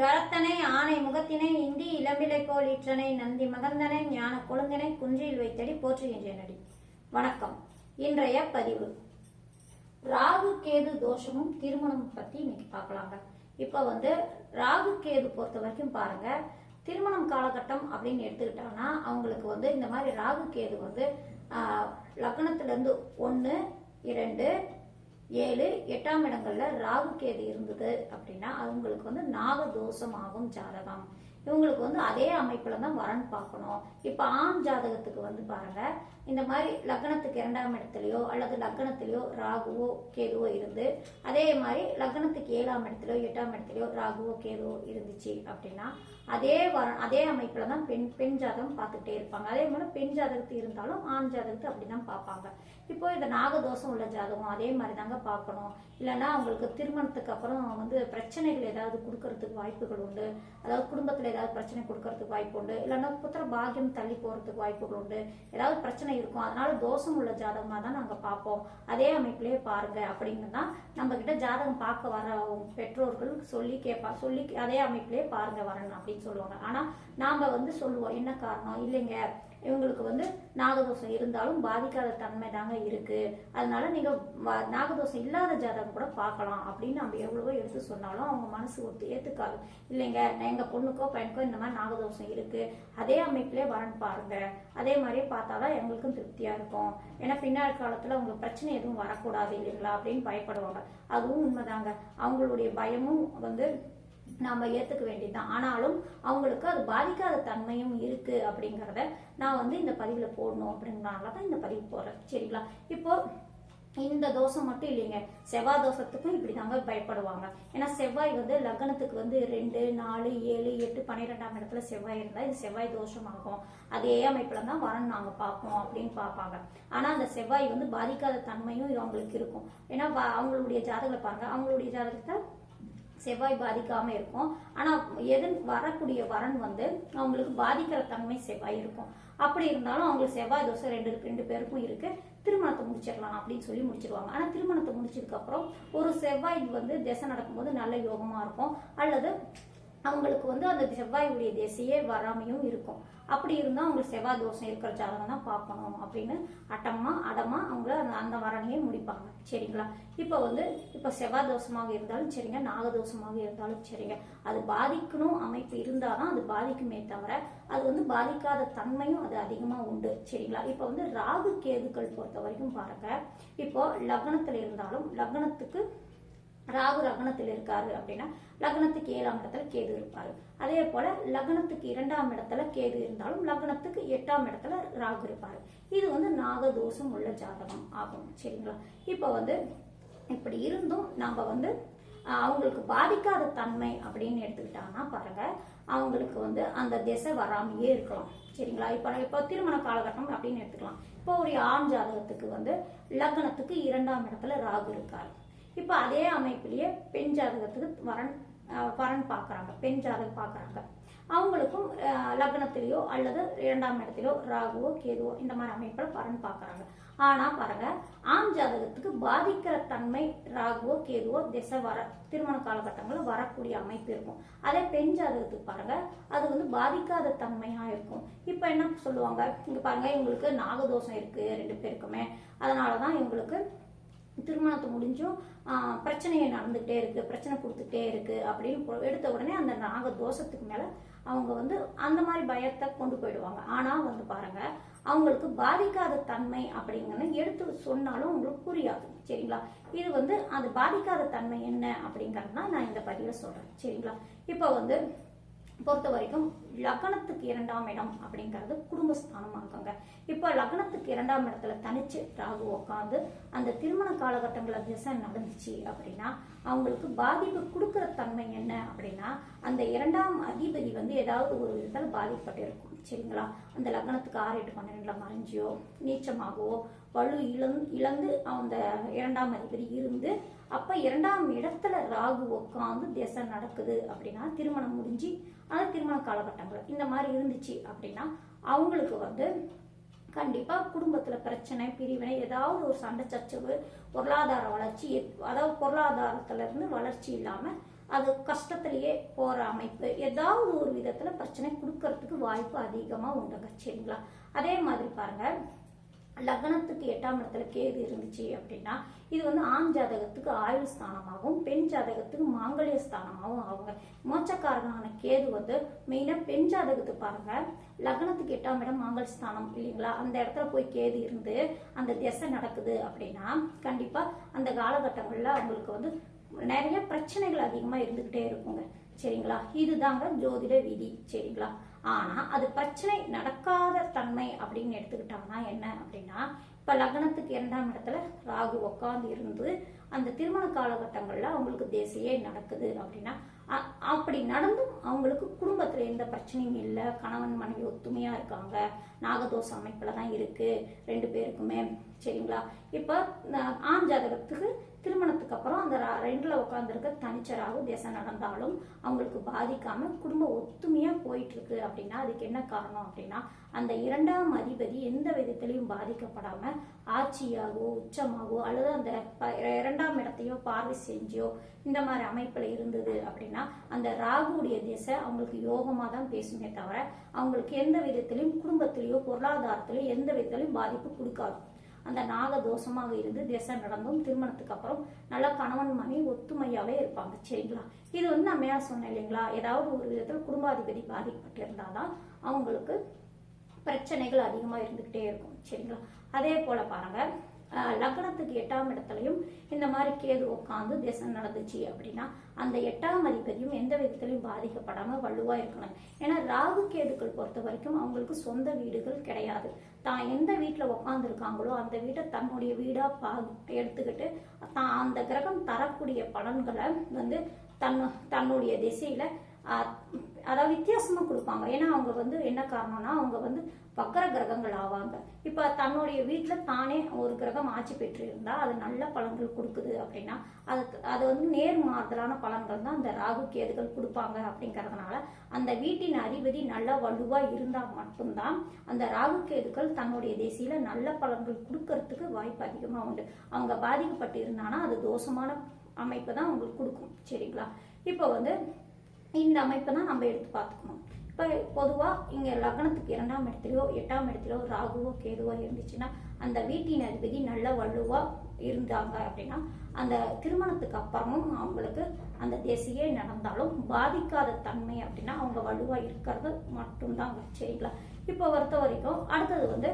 கரத்தனை ஆனை முகத்தினை இந்தி இளம்பிலை போல் ஈற்றனை நந்தி மகந்தனை ஞான கொழுந்தனை குன்றியில் வைத்தடி போற்றுகின்றனடி. வணக்கம். இன்றைய பதிவு. ராகு கேது தோஷமும் திருமணம் பத்தி இன்னைக்கு பார்க்கலாங்க. இப்ப வந்து ராகு கேது பொறுத்த வரைக்கும் பாருங்க திருமணம் காலகட்டம் அப்படின்னு எடுத்துக்கிட்டோம்னா அவங்களுக்கு வந்து இந்த மாதிரி ராகு கேது வந்து ஆஹ், லக்னத்துல இருந்து ஒன்று இரண்டு ஏழு எட்டாம் இடங்கள்ல ராகு கேது இருந்தது அப்படின்னா அவங்களுக்கு வந்து நாக தோஷமாகும் ஜாதகம். இவங்களுக்கு வந்து அதே அமைப்புல தான் வரன் பார்க்கணும். இப்ப ஆண் ஜாதகத்துக்கு வந்து பாருங்க இந்த மாதிரி லக்னத்துக்கு இரண்டாம் இடத்துலயோ அல்லது லக்னத்திலயோ ராகுவோ கேதுவோ இருந்து அதே மாதிரி லக்னத்துக்கு ஏழாம் இடத்துலயோ எட்டாம் இடத்துலயோ ராகுவோ கேதுவோ இருந்துச்சு அப்படின்னா அதே வரன் அதே அமைப்புல தான் பெண் பெண் ஜாதகம் பார்த்துட்டே இருப்பாங்க. அதே மாதிரி பெண் ஜாதகத்து இருந்தாலும் ஆண் ஜாதகத்து அப்படிதான் பார்ப்பாங்க. இப்போ இந்த நாகதோஷம் உள்ள ஜாதகம் அதே மாதிரி தாங்க பார்க்கணும். இல்லைன்னா அவங்களுக்கு திருமணத்துக்கு அப்புறம் வந்து பிரச்சனைகள் ஏதாவது கொடுக்கறதுக்கு வாய்ப்புகள் உண்டு. அதாவது குடும்பத்துல ஏதாவது பிரச்சனை கொடுக்கறதுக்கு வாய்ப்பு உண்டு. இல்லைன்னா புத்திர பாகியம் தள்ளி போறதுக்கு வாய்ப்புகள் உண்டு. ஏதாவது பிரச்சனை இருக்கும். அதனால தோஷம் உள்ள ஜாதகமாக தான் நாங்கள் பார்ப்போம். அதே அமைப்பிலேயே பாருங்க அப்படின்னு தான் நம்ம கிட்ட ஜாதகம் பார்க்க வர பெற்றோர்கள் சொல்லி கேட்பா சொல்லி அதே அமைப்பிலேயே பாருங்க வரணும் அப்படின்னு சொல்லுவாங்க. ஆனால் நாம வந்து சொல்லுவோம் என்ன காரணம்? இல்லைங்க. இவங்களுக்கு வந்து நாகதோஷம் இருந்தாலும் பாதிக்காத தன்மை தாங்க இருக்கு. அதனால நீங்க நாகதோஷம் இல்லாத ஜாதகம் கூட பார்க்கலாம் அப்படின்னு நம்ம எவ்வளவோ எடுத்து சொன்னாலும் அவங்க மனசு ஒத்து ஏத்துக்காது. இல்லைங்க எங்க பொண்ணுக்கோ பையனுக்கோ இந்த மாதிரி நாகதோஷம் இருக்கு. அதே அமைப்பிலே வரன் பாருங்க. அதே மாதிரியே பார்த்தாதான் எங்களுக்கும் திருப்தியா இருக்கும். ஏன்னா பின்னாடி காலத்துல உங்களுக்கு பிரச்சனை எதுவும் வரக்கூடாது இல்லைங்களா அப்படின்னு பயப்படுவாங்க. அதுவும் உண்மைதாங்க. அவங்களுடைய பயமும் வந்து நாம் ஏற்றுக்க வேண்டியதுதான். ஆனாலும் அவங்களுக்கு அது பாதிக்காத தன்மையும் இருக்கு அப்படிங்கிறத நான் வந்து இந்த பதிவில் போடணும் அப்படிங்கிறனால தான் இந்த பதிவு போடுறேன். சரிங்களா? இப்போ இந்த தோஷம் மட்டும் இல்லைங்க. செவ்வாய் தோஷத்துக்கும் இப்படிதாங்க பயப்படுவாங்க. ஏன்னா செவ்வாய் வந்து லக்னத்துக்கு வந்து ரெண்டு நாலு ஏழு எட்டு பன்னிரெண்டாம் இடத்துல செவ்வாய் இருந்தால் இது செவ்வாய் தோஷம் ஆகும் அதே அமைப்பில் தான் வரணும் நாங்கள் பார்ப்போம் அப்படின்னு பார்ப்பாங்க. ஆனால் அந்த செவ்வாய் வந்து பாதிக்காத தன்மையும் அவங்களுக்கு இருக்கும். ஏன்னா அவங்களுடைய ஜாதகத்தை பாருங்க. அவங்களுடைய ஜாதகத்தை செவ்வாய் பாதிக்காம இருக்கும். ஆனா எது வரக்கூடிய வரன் வந்து அவங்களுக்கு பாதிக்கிற தன்மை செவ்வாய் இருக்கும். அப்படி இருந்தாலும் அவங்களுக்கு செவ்வாய் தோசை ரெண்டு ரெண்டு பேருக்கும் இருக்கு. திருமணத்தை முடிச்சிடலாம் அப்படின்னு சொல்லி முடிச்சிருவாங்க. ஆனா திருமணத்தை முடிச்சதுக்கு அப்புறம் ஒரு செவ்வாய் வந்து திசை நடக்கும்போது நல்ல யோகமா இருக்கும். அல்லது அவங்களுக்கு வந்து அந்த செவ்வாயுடைய திசையே வராமையும் இருக்கும். அப்படி இருந்தால் அவங்களுக்கு செவ்வாய் தோஷம் இருக்கிற ஜாதகம் தான் பார்க்கணும் அப்படின்னு அட்டமா அடமா அவங்க அந்த- அந்த வரணையே முடிப்பாங்க. சரிங்களா? இப்போ வந்து இப்போ செவ்வாய் தோஷமாக இருந்தாலும் சரிங்க நாகதோஷமாக இருந்தாலும் சரிங்க. அது பாதிக்கணும் அமைப்பு இருந்தால் தான் அது பாதிக்குமே தவிர அது வந்து பாதிக்காத தன்மையும் அது அதிகமாக உண்டு. சரிங்களா? இப்போ வந்து ராகு கேதுக்கள் பொறுத்த வரைக்கும் பாருங்க. இப்போ லக்னத்தில் இருந்தாலும் லக்னத்துக்கு ராகு லக்னத்தில் இருக்காரு அப்படின்னா லக்னத்துக்கு ஏழாம் இடத்துல கேது இருப்பாரு. அதே போல லக்னத்துக்கு இரண்டாம் இடத்துல கேது இருந்தாலும் லக்னத்துக்கு எட்டாம் இடத்துல ராகு இருப்பாரு. இது வந்து நாகதோஷம் உள்ள ஜாதகம் ஆகும். சரிங்களா? இப்போ வந்து இப்படி இருந்தும் நம்ம வந்து அவங்களுக்கு பாதிக்காத தன்மை அப்படின்னு எடுத்துக்கிட்டாங்கன்னா பாருங்க அவங்களுக்கு வந்து அந்த திசை வராமையே இருக்கலாம். சரிங்களா? இப்போ இப்போ திருமண காலகட்டம் அப்படின்னு எடுத்துக்கலாம். இப்போ ஒரு ஆண் ஜாதகத்துக்கு வந்து லக்னத்துக்கு இரண்டாம் இடத்துல ராகு இருக்காரு. இப்போ அதே அமைப்பிலேயே பெண் ஜாதகத்துக்கு வரன் வரன் பார்க்குறாங்க பெண் ஜாதகம் பார்க்குறாங்க. அவங்களுக்கும் லக்னத்திலேயோ அல்லது இரண்டாம் இடத்திலோ ராகுவோ கேதுவோ இந்த மாதிரி அமைப்பில் வரன் பார்க்குறாங்க. ஆனால் பாருங்க ஆண் ஜாதகத்துக்கு பாதிக்கிற தன்மை ராகுவோ கேதுவோ திசை வர திருமண காலகட்டங்களில் வரக்கூடிய அமைப்பு இருக்கும். அதே பெண் ஜாதகத்துக்கு பாருங்க அது வந்து பாதிக்காத தன்மையாக இருக்கும். இப்போ என்ன சொல்லுவாங்க? இங்கே பாருங்க இவங்களுக்கு நாகதோஷம் இருக்குது ரெண்டு பேருக்குமே. அதனாலதான் இவங்களுக்கு திருமணத்தை முடிஞ்சும் பிரச்சனையை நடந்துகிட்டே இருக்கு பிரச்சனை கொடுத்துட்டே இருக்கு அப்படின்னு எடுத்த உடனே அந்த நாக தோஷத்துக்கு மேல அவங்க வந்து அந்த மாதிரி பயத்தை கொண்டு போயிடுவாங்க. ஆனா வந்து பாருங்க அவங்களுக்கு பாதிக்காத தன்மை அப்படிங்கன்னு எடுத்து சொன்னாலும் உங்களுக்கு புரியாது. சரிங்களா? இது வந்து அது பாதிக்காத தன்மை என்ன அப்படிங்கறது நான் இந்த பதிவில் சொல்றேன். சரிங்களா? இப்போ வந்து பொறுத்த வரைக்கும் லக்னத்துக்கு இரண்டாம் இடம் அப்படிங்கிறது குடும்பஸ்தானமாகுங்க இப்போ லக்னத்துக்கு இரண்டாம் இடத்துல தனிச்சு ராகு உட்காந்து அந்த திருமண காலகட்டங்களில் திசை நடந்துச்சு அப்படின்னா அவங்களுக்கு பாதிப்பு கொடுக்குற தன்மை என்ன அப்படின்னா அந்த இரண்டாம் அதிபதி வந்து ஏதாவது ஒரு விதத்தில் பாதிக்கப்பட்டிருக்கும். சரிங்களா? அந்த லக்னத்துக்கு ஆறு எட்டு பன்னெண்டுல மறைஞ்சியோ நீச்சமாகவோ வலு இழந்து இழந்து அந்த இரண்டாம் அதிபதி இருந்து அப்ப இரண்டாம் இடத்துல ராகு உட்காந்து தேசம் நடக்குது அப்படின்னா திருமணம் முடிஞ்சு அந்த திருமண காலகட்டங்கள். இந்த மாதிரி இருந்துச்சு அப்படின்னா அவங்களுக்கு வந்து கண்டிப்பா குடும்பத்துல பிரச்சனை பிரிவினை ஏதாவது ஒரு சண்டை சச்சரவு பொருளாதார வளர்ச்சி அதாவது பொருளாதாரத்துல இருந்து வளர்ச்சி இல்லாம அது கஷ்டத்திலேயே போற அமைப்பு. ஏதாவது ஒரு விதத்துல பிரச்சனை கொடுக்கறதுக்கு வாய்ப்பு அதிகமா உண்டுங்க சரிங்களா? அதே மாதிரி பாருங்க லக்னத்துக்கு எட்டாம் இடத்துல கேது இருந்துச்சு அப்படின்னா இது வந்து ஆண் ஜாதகத்துக்கு ஆயுள் ஸ்தானமாகவும் பெண் ஜாதகத்துக்கு மாங்கல்ய ஸ்தானமாகவும் ஆகுங்க. மோச்சக்காரனான கேது வந்து மெயினாக பெண் ஜாதகத்துக்கு பாருங்க. லக்னத்துக்கு எட்டாம் இடம் மாங்கல் ஸ்தானம் இல்லைங்களா? அந்த இடத்துல போய் கேது இருந்து அந்த திசை நடக்குது அப்படின்னா கண்டிப்பாக அந்த காலகட்டங்களில் அவங்களுக்கு வந்து நிறைய பிரச்சனைகள் அதிகமாக இருந்துக்கிட்டே இருக்குங்க. சரிங்களா? இதுதாங்க ஜோதிட விதி. சரிங்களா? ஆனா அது பிரச்சனை நடக்காத தன்மை அப்படின்னு எடுத்துக்கிட்டாங்கன்னா என்ன அப்படின்னா இப்ப லக்னத்துக்கு இரண்டாம் இடத்துல ராகு உட்காந்து இருந்து அந்த திருமண காலகட்டங்கள்ல அவங்களுக்கு தேசிய நடக்குது அப்படின்னா அப்படி நடந்தும் அவங்களுக்கு குடும்பத்தில் எந்த பிரச்சனையும் இல்லை. கணவன் மனைவி ஒத்துமையாக இருக்காங்க. நாகதோஷ அமைப்பில் தான் இருக்குது ரெண்டு பேருக்குமே. சரிங்களா? இப்போ ந- ஆண் ஜாதகத்துக்கு திருமணத்துக்கு அப்புறம் அந்த ரெண்டில் உட்காந்துருக்க தனிச்சராக தேசம் நடந்தாலும் அவங்களுக்கு பாதிக்காமல் குடும்பம் ஒத்துமையாக போயிட்டுருக்கு அப்படின்னா அதுக்கு என்ன காரணம் அப்படின்னா அந்த இரண்டாம் அதிபதி எந்த விதத்திலையும் பாதிக்கப்படாமல் ஆட்சியாகவோ உச்சமாகவோ அல்லது அந்த ப- இரண்டாம் இடத்தையோ பார்வை செஞ்சோ இந்த மாதிரி அமைப்பில் இருந்தது அப்படின்னா அந்த ராகுடைய திசை அவங்களுக்கு யோகமாக தான் பேசுமே தவிர அவங்களுக்கு எந்த விதத்திலையும் குடும்பத்திலேயோ பொருளாதாரத்திலேயோ எந்த விதத்திலையும் பாதிப்பு கொடுக்காது. அந்த நாக தோஷமாக இருந்து திசை நடந்தும் திருமணத்துக்கு அப்புறம் நல்ல கணவன் மனைவி ஒத்துமையாவே இருப்பாங்க. சரிங்களா? இது வந்து நான் மேல சொன்னேன் இல்லைங்களா? ஏதாவது ஒரு விதத்தில் குடும்பாதிபதி பாதிக்கப்பட்டிருந்தாதான் அவங்களுக்கு பிரச்சனைகள் அதிகமா இருந்துகிட்டே இருக்கும். சரிங்களா? அதே போல பாருங்க. லக்னத்துக்கு எட்டாம் இடத்துலையும் இந்த மாதிரி கேது உட்காந்து திசை நடந்துச்சு அப்படின்னா அந்த எட்டாம் அதிபதியும் எந்த விதத்திலையும் பாதிக்கப்படாமல் வலுவாக இருக்கணும். ஏன்னா ராகு கேதுக்கள் பொறுத்த வரைக்கும் அவங்களுக்கு சொந்த வீடுகள் கிடையாது. தான் எந்த வீட்டில் உட்காந்துருக்காங்களோ அந்த வீட்டை தன்னுடைய வீடாக பா எடுத்துக்கிட்டு தான் அந்த கிரகம் தரக்கூடிய பலன்களை வந்து தன் தன்னுடைய திசையில அதாவது வித்தியாசமா கொடுப்பாங்க. ஏன்னா அவங்க வந்து என்ன காரணம்னா அவங்க வந்து வக்கர கிரகங்கள் ஆவாங்க. இப்ப தன்னுடைய வீட்டுல தானே ஒரு கிரகம் ஆட்சி பெற்று இருந்தால் அது நல்ல பலன்கள் கொடுக்குது அப்படின்னா அது அது வந்து நேர் மாறுதலான பலன்கள் தான் அந்த ராகு கேதுகள் கொடுப்பாங்க அப்படிங்கறதுனால அந்த வீட்டின் அதிபதி நல்லா வலுவா இருந்தா மட்டும்தான் அந்த ராகு கேதுகள் தன்னுடைய தேசியில நல்ல பலன்கள் கொடுக்கறதுக்கு வாய்ப்பு அதிகமா உண்டு. அவங்க பாதிக்கப்பட்டு இருந்தானா அது தோஷமான அமைப்பு தான் அவங்களுக்கு கொடுக்கும். சரிங்களா? இப்போ வந்து இந்த அமைப்பை தான் நம்ம எடுத்து பார்த்துக்கணும். இப்போ பொதுவாக இங்கே லக்னத்துக்கு இரண்டாம் இடத்துலையோ எட்டாம் இடத்துலையோ ராகுவோ கேதுவோ இருந்துச்சுன்னா அந்த வீட்டின் அதிபதி நல்ல வலுவாக இருந்தாங்க அப்படின்னா அந்த திருமணத்துக்கு அப்புறமும் அவங்களுக்கு அந்த தேசியே நடந்தாலும் பாதிக்காத தன்மை அப்படின்னா அவங்க வலுவாக இருக்கிறது மட்டும்தாங்க சரிங்களா? இப்போ பொறுத்த வரைக்கும் அடுத்தது வந்து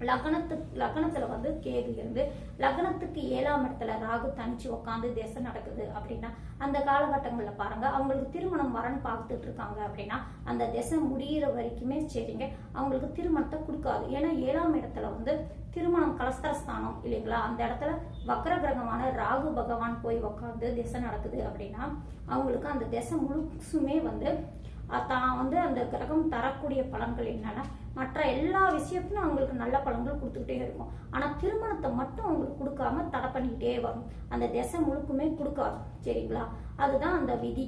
லக்னத்துக்கு லக்னத்துல வந்து கேது இருந்து லக்னத்துக்கு ஏழாம் இடத்துல ராகு தனிச்சு உட்காந்து திசை நடக்குது அப்படின்னா அந்த காலகட்டங்கள்ல பாருங்க அவங்களுக்கு திருமணம் வரன்னு பார்த்துட்டு இருக்காங்க அப்படின்னா அந்த திசை முடியிற வரைக்குமே சரிங்க அவங்களுக்கு திருமணத்தை கொடுக்காது. ஏன்னா ஏழாம் இடத்துல வந்து திருமணம் கலஸ்தரஸ்தானம் இல்லைங்களா? அந்த இடத்துல வக்ர கிரகமான ராகு பகவான் போய் உட்காந்து திசை நடக்குது அப்படின்னா அவங்களுக்கு அந்த திசை முழுசுமே வந்து தான் வந்து அந்த கிரகம் தரக்கூடிய பலன்கள் என்னென்னா மற்ற எல்லா விஷயத்திலும் அவங்களுக்கு நல்ல பலன்கள் கொடுத்துக்கிட்டே இருக்கும். ஆனால் திருமணத்தை மட்டும் அவங்களுக்கு கொடுக்காம தடை பண்ணிக்கிட்டே வரும். அந்த திசை முழுக்குமே கொடுக்காது. சரிங்களா? அதுதான் அந்த விதி.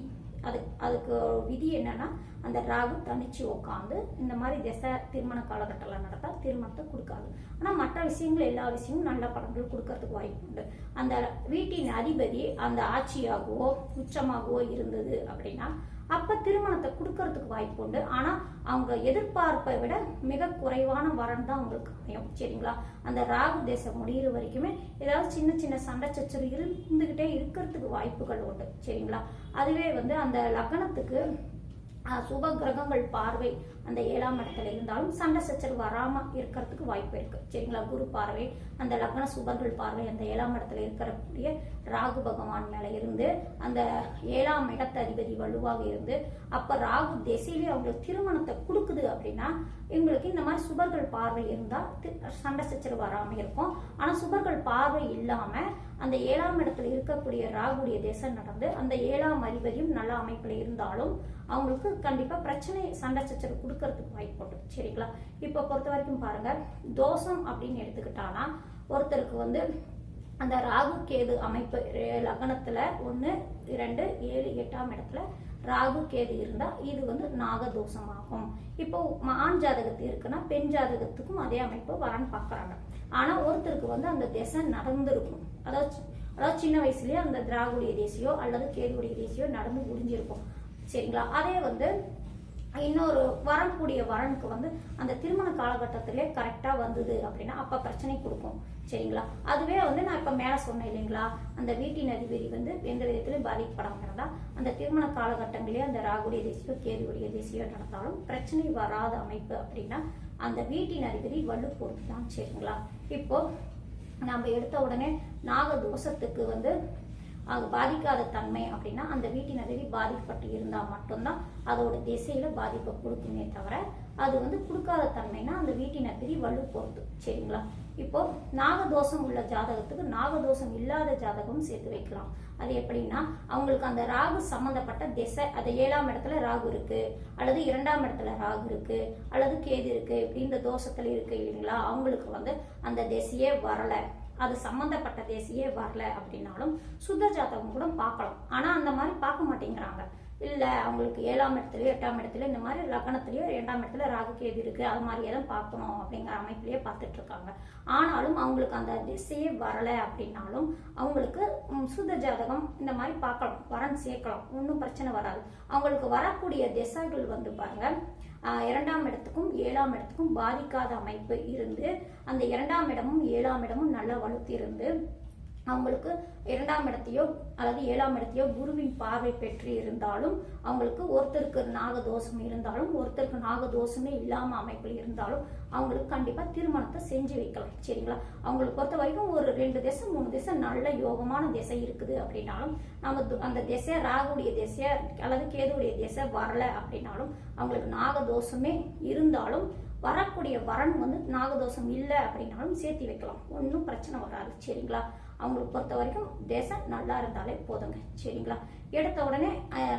அது அதுக்கு விதி என்னன்னா அந்த ராகு தனிச்சு உட்காந்து இந்த மாதிரி திசை திருமண காலகட்டத்தில் நடத்தா திருமணத்தை கொடுக்காது. ஆனால் மற்ற விஷயங்கள் எல்லா விஷயமும் நல்ல பலன்கள் கொடுக்கறதுக்கு வாய்ப்பு உண்டு. அந்த வீட்டின் அதிபதி அந்த ஆட்சியாகவோ உச்சமாகவோ இருந்தது அப்படின்னா அப்ப திருமணத்தை கொடுக்கறதுக்கு வாய்ப்பு உண்டு. ஆனா அவங்க எதிர்பார்ப்பை விட மிக குறைவான வரன் தான் அவங்களுக்கு அமையும். சரிங்களா? அந்த ராகு தேசம் முடியிற வரைக்குமே ஏதாவது சின்ன சின்ன சண்டை சச்சரவு இருந்துகிட்டே இருக்கிறதுக்கு வாய்ப்புகள் உண்டு. சரிங்களா? அதுவே வந்து அந்த லக்னத்துக்கு சுப கிரகங்கள் பார்வை அந்த ஏழாம் இடத்துல இருந்தாலும் சண்டை சச்சரவு வராம இருக்கிறதுக்கு வாய்ப்பு இருக்கு. சரிங்களா? குரு பார்வை அந்த லக்ன சுபர்கள் பார்வை அந்த ஏழாம் இடத்துல இருக்கக்கூடிய ராகு பகவான் மேல இருந்து அந்த ஏழாம் இடத்த அதிபதி வலுவாக இருந்து அப்ப ராகு திசையிலே அவங்களுக்கு திருமணத்தை கொடுக்குது அப்படின்னா இவங்களுக்கு இந்த மாதிரி சுபர்கள் பார்வை இருந்தா சண்டை சச்சரவு வராம இருக்கும். ஆனா சுபர்கள் பார்வை இல்லாம அந்த ஏழாம் இடத்துல இருக்கக்கூடிய ராகுடைய திசை நடந்து அந்த ஏழாம் அதிபதியும் நல்ல அமைப்புல இருந்தாலும் அவங்களுக்கு கண்டிப்பா பிரச்சனை சண்டை சச்சரவு கொடுக்கறதுக்கு வாய்ப்பு உண்டு சரிங்களா? இப்ப பொறுத்த வரைக்கும் பாருங்க தோஷம் அப்படின்னு எடுத்துக்கிட்டானா ஒருத்தருக்கு வந்து அந்த ராகு கேது அமைப்பு லக்னத்துல ஒண்ணு இரண்டு ஏழு எட்டாம் இடத்துல ராகு கேது இருந்தா இது வந்து நாகதோஷமாகும். இப்போ ஆண் ஜாதகத்து இருக்குன்னா பெண் ஜாதகத்துக்கும் அதே அமைப்பு வரான்னு பாக்குறாங்க. ஆனா ஒருத்தருக்கு வந்து அந்த திசை நடந்திருக்கும். அதாவது அதாவது சின்ன வயசுலயே அந்த திராகுடைய தேசியோ அல்லது கேதுடைய தேசியோ நடந்து முடிஞ்சிருக்கும். சரிங்களா? அதே வந்து இன்னொரு வரக்கூடிய வரனுக்கு வந்து அந்த திருமண காலகட்டத்திலே கரெக்டாக வந்தது அப்படின்னா அப்போ பிரச்சனை கொடுக்கும். சரிங்களா? அதுவே வந்து நான் இப்போ மேலே சொன்னேன் இல்லைங்களா? அந்த வீட்டின் அதிபதி வந்து எந்த விதத்திலும் பாதிக்கப்படாமல் இருந்தால் அந்த திருமண காலகட்டங்களே அந்த ராகுடைய தேசியோ கேதுவுடைய தேசியோ நடந்தாலும் பிரச்சனை வராத அமைப்பு அப்படின்னா அந்த வீட்டின் அதிபதி வலு பொறுத்து தான் சரிங்களா? இப்போ நம்ம எடுத்த உடனே நாக தோஷத்துக்கு வந்து அது பாதிக்காத தன்மை அப்படின்னா அந்த வீட்டின் அதிபதி பாதிக்கப்பட்டு இருந்தால் மட்டும்தான் அதோட திசையில பாதிப்பை கொடுக்குமே தவிர அது வந்து கொடுக்காத தன்மைனா அந்த வீட்டின் அதிபதி வலு பொறுத்து சரிங்களா? இப்போ நாகதோஷம் உள்ள ஜாதகத்துக்கு நாகதோஷம் இல்லாத ஜாதகம் சேர்த்து வைக்கலாம். அது எப்படின்னா அவங்களுக்கு அந்த ராகு சம்பந்தப்பட்ட திசை அது ஏழாம் இடத்துல ராகு இருக்கு அல்லது இரண்டாம் இடத்துல ராகு இருக்கு அல்லது கேது இருக்கு இப்படின்ற இந்த தோஷத்துல இருக்கு இல்லைங்களா? அவங்களுக்கு வந்து அந்த திசையே வரலை. அது சம்பந்தப்பட்ட தேசியே வரல அப்படின்னாலும் சுத்த ஜாதகம் கூட பார்க்கலாம். ஆனால் அந்த மாதிரி பார்க்க மாட்டேங்கிறாங்க. இல்லை அவங்களுக்கு ஏழாம் இடத்துலயோ எட்டாம் இடத்துலயோ இந்த மாதிரி லக்னத்திலயோ இரண்டாம் இடத்துல ராகு கேது இருக்கு அது மாதிரியே தான் பார்க்கணும் அப்படிங்கிற அமைப்புலயே பார்த்துட்டு இருக்காங்க. ஆனாலும் அவங்களுக்கு அந்த திசையே வரல அப்படின்னாலும் அவங்களுக்கு சுத சுத்த ஜாதகம் இந்த மாதிரி பார்க்கலாம். வரன் சேர்க்கலாம். ஒன்றும் பிரச்சனை வராது. அவங்களுக்கு வரக்கூடிய திசைகள் வந்து பாருங்க இரண்டாம் இடத்துக்கும் ஏழாம் இடத்துக்கும் பாதிக்காத அமைப்பு இருந்து அந்த இரண்டாம் இடமும் ஏழாம் இடமும் நல்லா வலுத்திருந்து அவங்களுக்கு இரண்டாம் இடத்தையோ அல்லது ஏழாம் இடத்தையோ குருவின் பார்வை பெற்று இருந்தாலும் அவங்களுக்கு ஒருத்தருக்கு நாகதோஷம் இருந்தாலும் ஒருத்தருக்கு நாகதோஷமே இல்லாம அமைப்பில் இருந்தாலும் அவங்களுக்கு கண்டிப்பா திருமணத்தை செஞ்சு வைக்கலாம். சரிங்களா? அவங்களுக்கு பொறுத்த வரைக்கும் ஒரு ரெண்டு திசை மூணு திசை நல்ல யோகமான திசை இருக்குது அப்படின்னாலும் நம்ம அந்த திசை ராகுடைய திசை அல்லது கேதுடைய திசை வரல அப்படின்னாலும் அவங்களுக்கு நாகதோஷமே இருந்தாலும் வரக்கூடிய வரன் வந்து நாகதோஷம் இல்லை அப்படின்னாலும் சேர்த்து வைக்கலாம். ஒன்றும் பிரச்சனை வராது. சரிங்களா? அவங்களுக்கு பொறுத்த வரைக்கும் தேசம் நல்லா இருந்தாலே போதுங்க. சரிங்களா? எடுத்த உடனே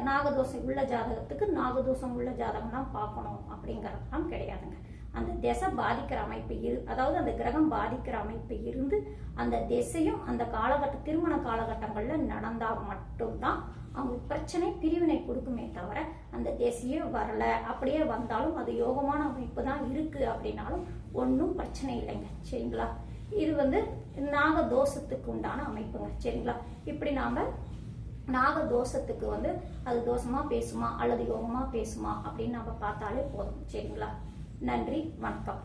நாகதோஷம் உள்ள ஜாதகத்துக்கு நாகதோஷம் உள்ள ஜாதகம் தான் பார்க்கணும் அப்படிங்கறதெல்லாம் கிடையாதுங்க. அந்த திசை பாதிக்கிற அமைப்பு இரு அதாவது அந்த கிரகம் பாதிக்கிற அமைப்பு இருந்து அந்த திசையும் அந்த காலகட்ட திருமண காலகட்டங்கள்ல நடந்தா மட்டும்தான் அவங்களுக்கு பிரச்சனை பிரிவினை கொடுக்குமே தவிர அந்த தேசியே வரல. அப்படியே வந்தாலும் அது யோகமான அமைப்பு தான் இருக்கு அப்படின்னாலும் ஒன்றும் பிரச்சனை இல்லைங்க. சரிங்களா? இது வந்து நாக தோஷத்துக்கு உண்டான அமைப்புங்க. சரிங்களா? இப்படி நாம நாக தோஷத்துக்கு வந்து அது தோஷமா பேசுமா அல்லது யோகமா பேசுமா அப்படின்னு நம்ம பார்த்தாலே போதும். சரிங்களா? நன்றி வணக்கம்.